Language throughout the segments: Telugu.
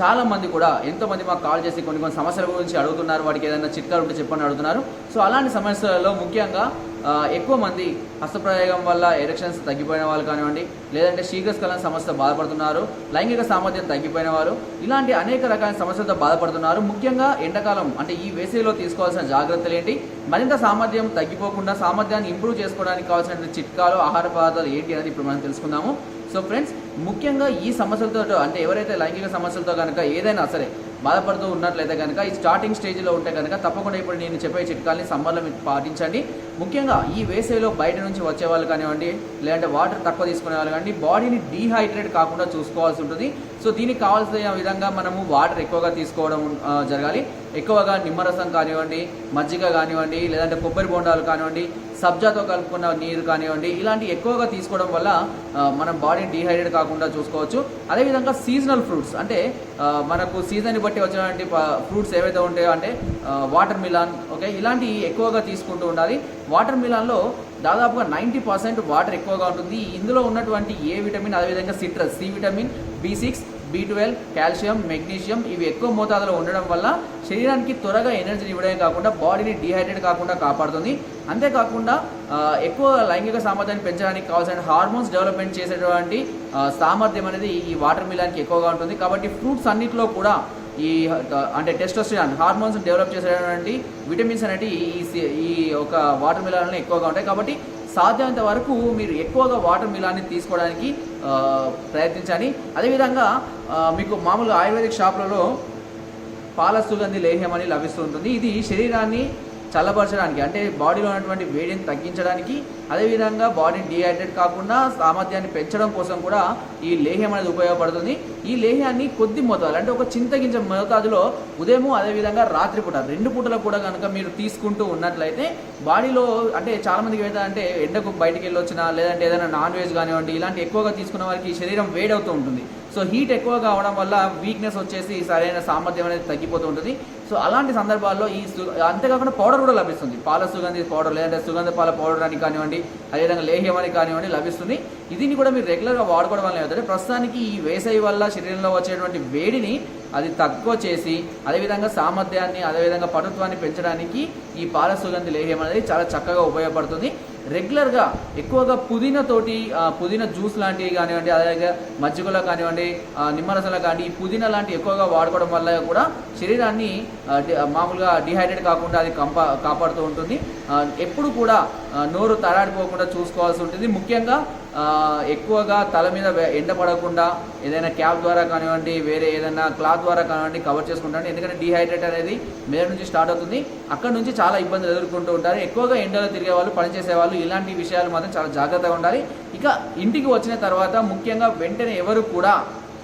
చాలా మంది కూడా ఎంతో మంది మాకు కాల్ చేసి కొన్ని కొన్ని సమస్యల గురించి అడుగుతున్నారు వాటికి ఏదైనా చిట్కాలు ఉంటే చెప్పని అడుగుతున్నారు. సో అలాంటి సమస్యలలో ముఖ్యంగా ఎక్కువ మంది హస్తప్రయోగం వల్ల ఎరెక్షన్స్ తగ్గిపోయిన వాళ్ళు కానివ్వండి లేదంటే శీఘ్రస్కలన సమస్య బాధపడుతున్నారు లైంగిక సామర్థ్యం తగ్గిపోయిన వారు ఇలాంటి అనేక రకాల సమస్యలతో బాధపడుతున్నారు. ముఖ్యంగా ఎండాకాలం అంటే ఈ వేసవిలో తీసుకోవాల్సిన జాగ్రత్తలు ఏంటి? మరింత సామర్థ్యం తగ్గిపోకుండా సామర్థ్యాన్ని ఇంప్రూవ్ చేసుకోవడానికి కావాల్సిన చిట్కాలు ఆహార పదార్థాలు ఏంటి అనేది ఇప్పుడు మనం తెలుసుకుందాము. సో ఫ్రెండ్స్ ముఖ్యంగా ఈ సమస్యలతో అంటే ఎవరైతే లైంగిక సమస్యలతో కనుక ఏదైనా సరే బాధపడుతూ ఉన్నట్లయితే కనుక ఈ స్టార్టింగ్ స్టేజ్లో ఉంటే కనుక తప్పకుండా ఇప్పుడు నేను చెప్పే చిట్కాలని సమ్మర్లో మీరు పాటించండి. ముఖ్యంగా ఈ వేసవిలో బయట నుంచి వచ్చే వాళ్ళు కానివ్వండి లేదంటే వాటర్ తక్కువ తీసుకునే వాళ్ళు కానీ బాడీని డీహైడ్రేట్ కాకుండా చూసుకోవాల్సి ఉంటుంది. సో దీనికి కావాల్సిన విధంగా మనము వాటర్ ఎక్కువగా తీసుకోవడం జరగాలి. ఎక్కువగా నిమ్మరసం కానివ్వండి మజ్జిగ కానివ్వండి లేదంటే కొబ్బరి బొండాలు కానివ్వండి సబ్జాతో కలుపుకున్న నీరు కానివ్వండి ఇలాంటి ఎక్కువగా తీసుకోవడం వల్ల మనం బాడీని డీహైడ్రేట్ కాకుండా చూసుకోవచ్చు. అదేవిధంగా సీజనల్ ఫ్రూట్స్ అంటే మనకు సీజన్ని బట్టి వచ్చినటువంటి ఫ్రూట్స్ ఏవైతే ఉంటాయో అంటే వాటర్ మిలాన్ ఓకే? ఇలాంటివి ఎక్కువగా తీసుకుంటూ ఉండాలి. వాటర్ మిలాన్లో దాదాపుగా నైంటీ పర్సెంట్ వాటర్ ఎక్కువగా ఉంటుంది. ఇందులో ఉన్నటువంటి ఏ విటమిన్ అదేవిధంగా citrus C vitamin B six B twelve calcium magnesium ఇవి ఎక్కువ మోతాదులో ఉండడం వల్ల శరీరానికి త్వరగా ఎనర్జీని ఇవ్వడమే కాకుండా బాడీని డిహైడ్రేట్ కాకుండా కాపాడుతుంది. అంతేకాకుండా ఎక్కువ లైంగిక సామర్థ్యాన్ని పెంచడానికి కావాల్సిన హార్మోన్స్ డెవలప్మెంట్ చేసేటువంటి సామర్థ్యం అనేది ఈ వాటర్ మిలాన్కి ఎక్కువగా ఉంటుంది. కాబట్టి ఫ్రూట్స్ అన్నిటిలో కూడా ఈ అంటే టెస్టోస్టిరాన్ హార్మోన్స్ డెవలప్ చేసేటువంటి విటమిన్స్ అనేటివి ఈ సి- ఈ ఒక వాటర్ మిలాన్లో ఎక్కువగా ఉంటాయి. కాబట్టి సాధ్యమైనంత వరకు మీరు ఎక్కువగా వాటర్ మిలాన్ని తీసుకోవడానికి ప్రయత్నించండి. అదేవిధంగా మీకు మామూలుగా ఆయుర్వేదిక్ షాపులలో పాల సుగంధి లేహ్యం అని లభిస్తూ ఉంటుంది. ఇది శరీరాన్ని చల్లబరచడానికి అంటే బాడీలో ఉన్నటువంటి వేడిని తగ్గించడానికి అదేవిధంగా బాడీని డిహైడ్రేట్ కాకుండా సామర్థ్యాన్ని పెంచడం కోసం కూడా ఈ లేహ్యం అనేది ఉపయోగపడుతుంది. ఈ లేహ్యాన్ని కొద్ది మోతాదు అంటే ఒక చింతగించ మోతాదులో ఉదయము అదేవిధంగా రాత్రిపూట రెండు పూటలు కూడా కనుక మీరు తీసుకుంటూ ఉన్నట్లయితే బాడీలో అంటే చాలామందికి అంటే ఎండకు బయటికి వెళ్ళొచ్చినా లేదంటే ఏదైనా నాన్ వెజ్ కానివ్వండి ఇలాంటి ఎక్కువగా తీసుకున్న వారికి శరీరం వేడవుతూ ఉంటుంది. సో హీట్ ఎక్కువగా అవడం వల్ల వీక్నెస్ వచ్చేసి సరైన సామర్థ్యం అనేది తగ్గిపోతూ ఉంటుంది. సో అలాంటి సందర్భాల్లో ఈ సు- అంతేకాకుండా పౌడర్ కూడా లభిస్తుంది. పాల సుగంధి పౌడర్ లేదంటే సుగంధ పాల పౌడర్ అని కానివ్వండి అదేవిధంగా లేహ్యం అని కానివ్వండి లభిస్తుంది. ఇదిని కూడా మీరు రెగ్యులర్గా వాడుకోవడం వల్ల ఏమవుతుంది? ప్రస్తుతానికి ఈ వేసవి వల్ల శరీరంలో వచ్చేటువంటి వేడిని అది తక్కువ చేసి అదేవిధంగా సామర్థ్యాన్ని అదేవిధంగా పటుత్వాన్ని పెంచడానికి ఈ పాల సుగంధి లేహ్యం అనేది చాలా చక్కగా ఉపయోగపడుతుంది. రెగ్యులర్గా ఎక్కువగా పుదీనాతోటి తోటి పుదీనా జ్యూస్ లాంటివి కానివ్వండి అలాగే మజ్జిగలో కానివ్వండి ఆ, నిమ్మరసంలో కానీ ఈ పుదీనా లాంటివి ఎక్కువగా వాడుకోవడం వల్ల కూడా శరీరాన్ని మామూలుగా డిహైడ్రేట్ కాకుండా అది కంపా కాపాడుతూ ఉంటుంది. ఎప్పుడు కూడా నోరు తడాడిపోకుండా చూసుకోవాల్సి ఉంటుంది. ముఖ్యంగా ఎక్కువగా తల మీద ఎండ పడకుండా ఏదైనా క్యాప్ ద్వారా కానివ్వండి వేరే ఏదైనా క్లాత్ ద్వారా కానివ్వండి కవర్ చేసుకుంటాను. ఎందుకంటే డిహైడ్రేట్ అనేది మీద నుంచి స్టార్ట్ అవుతుంది. అక్కడ నుంచి చాలా ఇబ్బందులు ఎదుర్కొంటూ ఉంటారు. ఎక్కువగా ఎండలో తిరిగే వాళ్ళు పనిచేసే వాళ్ళు ఇలాంటి విషయాలు మాత్రం చాలా జాగ్రత్తగా ఉండాలి. ఇక ఇంటికి వచ్చిన తర్వాత ముఖ్యంగా వెంటనే ఎవరు కూడా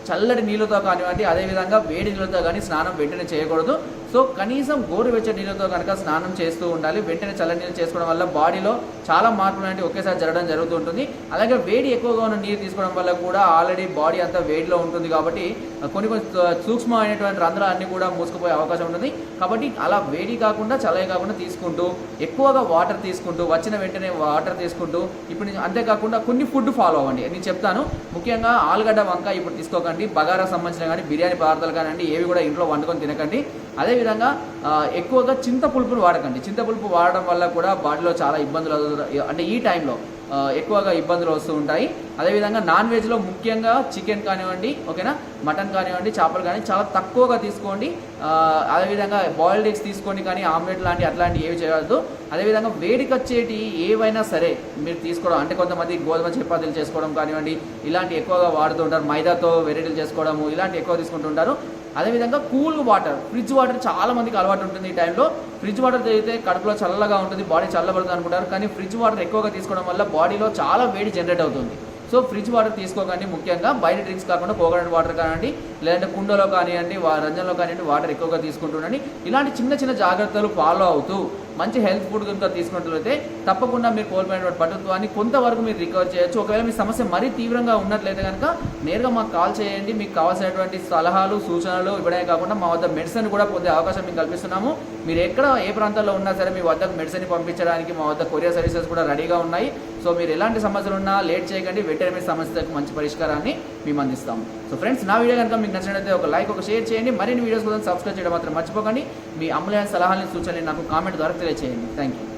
చల్లటి నీళ్ళతో కానివ్వండి అదేవిధంగా వేడి నీళ్ళతో కానీ స్నానం వెంటనే చేయకూడదు. సో కనీసం గోరువెచ్చటి నీళ్ళతో కనుక స్నానం చేస్తూ ఉండాలి. వెంటనే చల్ల నీళ్ళు చేసుకోవడం వల్ల బాడీలో చాలా మార్పులు అనేవి ఒకేసారి జరగడం జరుగుతూ ఉంటుంది. అలాగే వేడి ఎక్కువగా ఉన్న నీరు తీసుకోవడం వల్ల కూడా ఆల్రెడీ బాడీ అంతా వేడిలో ఉంటుంది కాబట్టి కొన్ని కొన్ని సూక్ష్మమైనటువంటి రంధ్రాలు అన్నీ కూడా మూసుకుపోయే అవకాశం ఉంటుంది. కాబట్టి అలా వేడి కాకుండా చల్లవి కాకుండా తీసుకుంటూ ఎక్కువగా వాటర్ తీసుకుంటూ వచ్చిన వెంటనే వాటర్ తీసుకుంటూ ఇప్పుడు అంతేకాకుండా కొన్ని ఫుడ్ ఫాలో అవ్వండి. నేను చెప్తాను. ముఖ్యంగా ఆలుగడ్డ వంకాయ ఇప్పుడు తీసుకోకండి. బగారా సంబంధించిన కానీ బిర్యానీ పదార్థాలు కానివ్వండి ఏవి కూడా ఇంట్లో వండుకొని తినకండి. అదేవిధంగా ఎక్కువగా చింతపులుపును వాడకండి. చింతపులుపు వాడడం వల్ల కూడా బాడీలో చాలా ఇబ్బందులు అంటే ఈ టైంలో ఎక్కువగా ఇబ్బందులు వస్తూ ఉంటాయి. అదేవిధంగా నాన్ వెజ్లో ముఖ్యంగా చికెన్ కానివ్వండి ఓకేనా? మటన్ కానివ్వండి చేపలు కానీ చాలా తక్కువగా తీసుకోండి. అదేవిధంగా బాయిల్డ్ ఎగ్స్ తీసుకోండి కానీ ఆమ్లెట్ లాంటి అట్లాంటివి ఏవి చేయవద్దు. అదేవిధంగా వేడికి వచ్చేటి ఏవైనా సరే మీరు తీసుకోవడం అంటే కొంతమంది గోధుమ చపాతీలు చేసుకోవడం కానివ్వండి ఇలాంటి ఎక్కువగా వాడుతూ ఉంటారు. మైదాతో వెరైటీలు చేసుకోవడము ఇలాంటి ఎక్కువ తీసుకుంటుంటారు అదేవిధంగా కూల్ వాటర్ ఫ్రిడ్జ్ వాటర్ చాలా మందికి అలవాటు ఉంటుంది ఈ టైంలో. ఫ్రిడ్జ్ వాటర్ తాగితే కడుపులో చల్లగా ఉంటుంది బాడీ చల్లబడుతుంది అనుకుంటారు. కానీ ఫ్రిడ్జ్ వాటర్ ఎక్కువగా తీసుకోవడం వల్ల బాడీ బాడీలో చాలా వేడి జనరేట్ అవుతుంది. సో ఫ్రిడ్జ్ వాటర్ తీసుకోకండి ముఖ్యంగా. బయట డ్రింక్స్ కాకుండా కోకోనట్ వాటర్ కానివ్వండి లేదంటే కుండలో కానివ్వండి వా- రంజన్లో కానివ్వండి వాటర్ ఎక్కువగా తీసుకుంటుండండి ఇలాంటి చిన్న చిన్న జాగ్రత్తలు ఫాలో అవుతూ మంచి హెల్త్ ఫుడ్ కనుక తీసుకున్నట్లయితే తప్పకుండా మీరు కోల్పోయినటువంటి పటుత్వాన్ని కొంతవరకు మీరు రికవర్ చేయొచ్చు. ఒకవేళ మీ సమస్య మరీ తీవ్రంగా ఉన్నట్లయితే కనుక నేరుగా మాకు కాల్ చేయండి. మీకు కావాల్సినటువంటి సలహాలు సూచనలు ఇవ్వడమే కాకుండా మా వద్ద మెడిసిన్ కూడా పొందే అవకాశం మీకు కల్పిస్తున్నాము. మీరు ఎక్కడ ఏ ప్రాంతాల్లో ఉన్నా సరే మీ వద్దకు మెడిసిన్ పంపించడానికి మా వద్ద కొరియర్ సర్వీసెస్ కూడా రెడీగా ఉన్నాయి. సో మీరు ఎలాంటి సమస్యలు ఉన్నా లేట్ చేయకండి. వెటర్నరీ సమస్యలకు మంచి పరిష్కారాన్ని మేము అందిస్తాము. సో ఫ్రెండ్స్ నా వీడియో కనుక మీకు నచ్చినట్లయితే ఒక లైక్ ఒక షేర్ చేయండి. మరిన్ని వీడియోస్ కోసం సబ్స్క్రైబ్ చేయడం మాత్రం మర్చిపోకండి. మీ అమూల్యమైన సలహాలని సూచనలు నాకు కామెంట్ ద్వారా রেখে দিন থ্যাংক ইউ